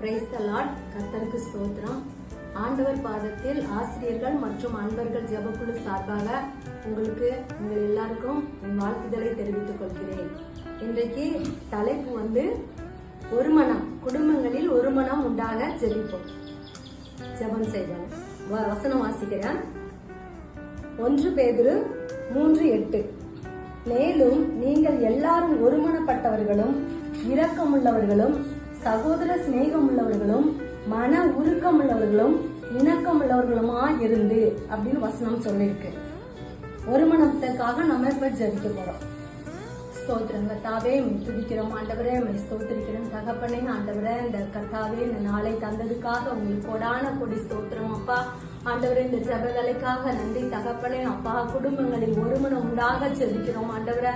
Praise the Lord கத்தருக்கு ஸ்தோத்திரம். ஆண்டவர் பாதத்தில் ஆசிரியர்கள் மற்றும் அன்பர்கள் ஜபக்குழு சார்பாக உங்களுக்கு உங்கள் எல்லாருக்கும் என் வாழ்த்துதலை தெரிவித்துக் கொள்கிறேன். இன்றைக்கு தலைப்பு வந்து ஒரு மனம் குடும்பங்களில் ஒரு மனம் உண்டாக ஜெபிப்போம். ஜபம் செய்வோம். வசனம் வாசிக்கிறேன். ஒன்று பேதிரு மூன்று எட்டு. மேலும் நீங்கள் எல்லாரும் ஒருமனப்பட்டவர்களும் இரக்கமுள்ளவர்களும் சகோதர சிநேகம் உள்ளவர்களும் மன உருக்கம் உள்ளவர்களும் இணக்கம் உள்ளவர்களுமா இருந்து அப்படின்னு வசனம் சொல்லியிருக்கு. ஒரு மனத்துக்காக நம்ம இப்ப ஜபிக்க போறோம். ஸ்தோத்திரம் கர்த்தாவே துதிக்கிறோம் ஆண்டவரே மை ஸ்தோத்திரிக்கிறோம் தகப்பனே ஆண்டவரே இந்த கர்த்தாவே இந்த நாளை தந்ததுக்காக உங்களுக்கு கொடான கொடி ஸ்தோத்திரம் அப்பா. ஆண்டவர் இந்த ஜெபங்களுக்காக நன்றி தகப்பனே அப்பா குடும்பங்களில் ஒருமனம் உண்டாக ஜெபிக்கிறோம் ஆண்டவரை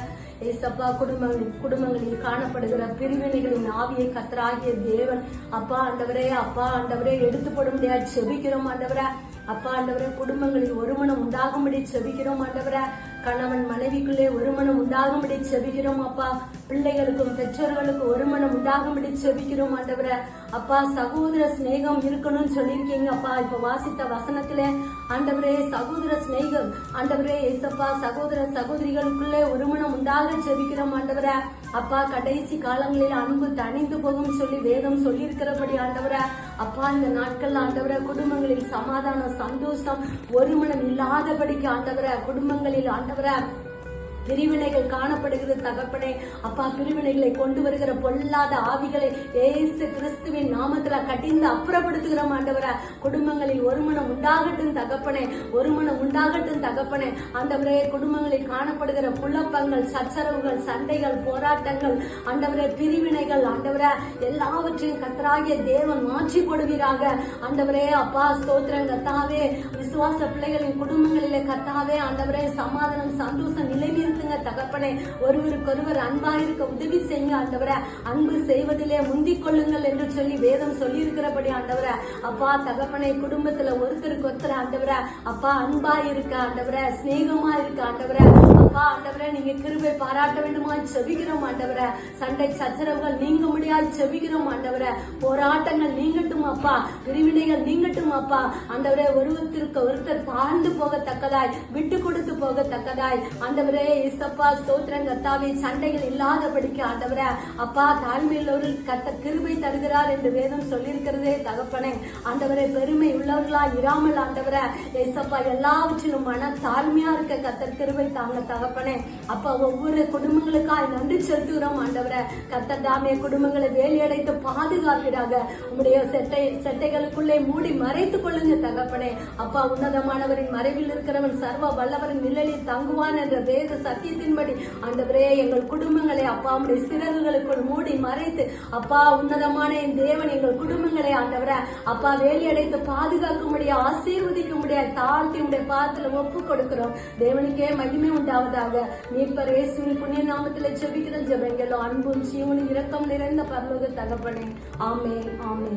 ஏசப்பா குடும்பங்களில் குடும்பங்களில் காணப்படுகிற பிரிவினைகளின் ஆவியை கத்தராகிய தேவன். அப்பா ஆண்டவரே அப்பா ஆண்டவரே எடுத்து போட முடியாது செபிக்கிறோம் ஆண்டவரை. அப்பா ஆண்டவரே குடும்பங்களில் ஒருமனம் உண்டாகும்படி செபிக்கிறோம் ஆண்டவரை. கணவன் மனைவிக்குள்ளே ஒருமனம் உண்டாகும்படி செபிக்கிறோம் அப்பா. பிள்ளைகளுக்கும் பெற்றோர்களுக்கும் ஒருமனம் உண்டாகும்படி செபிக்கிறோம் ஆண்டவரே. அப்பா சகோதர சிநேகம் இருக்கணும்னு சொல்லியிருக்கீங்க அப்பா. இப்ப வாசித்த வசனத்துல ஆண்டவரே சகோதர சிநேகம். ஆண்டவரே ஏசப்பா சகோதர சகோதரிகளுக்குள்ளே ஒருமனம் உண்டாக செபிக்கிறோம் ஆண்டவரே. அப்பா கடைசி காலங்களில் அன்பு தணிந்து போகும் சொல்லி வேதம் சொல்லியிருக்கிறபடி ஆண்டவரே. அப்பா இந்த நாட்கள் ஆண்டவர குடும்பங்களில் சமாதானம் சந்தோஷம் ஒருமனம் இல்லாதபடிக்கு ஆண்டவரே குடும்பங்களில் ஆண்டவரே பிரிவினைகள் காணப்படுகிறது தகப்பனே. அப்பா பிரிவினைகளை கொண்டு வருகிற பொல்லாத ஆவிகளை ஏசு கிறிஸ்துவின் நாமத்துல கட்டிந்து அப்புறப்படுத்துகிறோம் ஆண்டவர. குடும்பங்களில் ஒருமனம் உண்டாகட்டும் தகப்பனே. ஒருமனம் உண்டாகட்டும் தகப்பனே. ஆண்டவரே குடும்பங்களில் காணப்படுகிற குழப்பங்கள் சச்சரவுகள் சண்டைகள் போராட்டங்கள் ஆண்டவரே பிரிவினைகள் ஆண்டவர. எல்லாவற்றையும் கத்தராகிய தேவன் மாற்றி கொடுவீராக ஆண்டவரே அப்பா ஸ்தோத்திரம் கத்தாவே விசுவாச பிள்ளைகளின் குடும்பங்களிலே கத்தாவே ஆண்டவரே. சமாதானம் சந்தோஷம் நிலைவீர் இருக்குங்க தகப்பனே ஒருவருக்கொருவர் அன்பா இருக்க உதவி செய்யுங்க ஆண்டவரே. அன்பு செய்வதிலே முந்திக் கொள்ளுங்கள் என்று சொல்லி வேதம் சொல்லி இருக்கிறபடி ஆண்டவரே. அப்பா தகப்பனே குடும்பத்துல ஒருத்தருக்கு ஒருத்தர் ஆண்டவரே. அப்பா அன்பா இருக்க ஆண்டவரே. சிநேகமா இருக்க ஆண்டவரே. அப்பா ஆண்டவரே நீங்க கிருபை பாராட்ட வேண்டுமா செவிக்கிறோம் ஆண்டவரே. சண்டை சச்சரவுகள் நீங்க முடியாது செவிக்கிறோம் ஆண்டவரே. போராட்டங்கள் நீங்கட்டும் அப்பா. பிரிவினைகள் நீங்கட்டும் அப்பா. ஆண்டவரே ஒருவத்திற்கு ஒருத்தர் தாழ்ந்து போகத்தக்கதாய் விட்டு கொடுத்து போகத்தக்கதாய். ஆண்டவரே இசப்பா ஸ்தோத்திரம் கத்தாவே சண்டைகள் இல்லாதபடிக்கு ஆண்டவரே அப்பா தாழ்மையில் ஒரு கத்த கிருபை தருகிறார் என்று வேதம் சொல்லியிருக்கிறதே தகப்பனே. ஆண்டவரே பெருமை உள்ளவர்களா இராமல் ஆண்டவரே ஏசப்பா எல்லாவற்றிலும் மன தாழ்மையா இருக்க கத்த கிருபை தாங்க தகப்பனே. அப்பா ஒவ்வொரு குடும்பங்களுக்காய் நன்றி செலுத்துகிறோம் ஆண்டவரே. கத்தர் தாமே குடும்பங்களை வேலையடைத்து பாதுகாப்பிடாக உங்களுடைய செட்டை செட்டைகளுக்குள்ளே மூடி மறைத்துக் கொள்ளுங்க தகப்பனே. அப்பா உன்னதமானவரின் மறைவில் இருக்கிறவன் சர்வ வல்லவரின் நிழலில் தங்குவான் என்ற வேத சத்தியத்தின்படி ஆண்டவரே எங்கள் குடும்பங்களை அப்பா உடைய சிறகுகளுக்குள் மூடி மறைத்து அப்பா உன்னதமான என் தேவன் எங்கள் குடும்பங்களை ஆண்டவர அப்பா வேலையடைத்து பாதுகாக்கும்படியா ஆசீர்வதிக்கும்படியா தாழ்த்தி உடைய பாதத்துல ஒப்பு கொடுக்கிறோம். தேவனுக்கே மகிமை உண்டாவதாக. மீட்பர் இயேசுவின் புண்ணிய நாமத்தில் ஜெபிக்கிற ஜபங்களோ அன்பும் ஜீவனும் இரக்கம் நிறைந்த பரலோக தகப்பனே. ஆமே ஆமே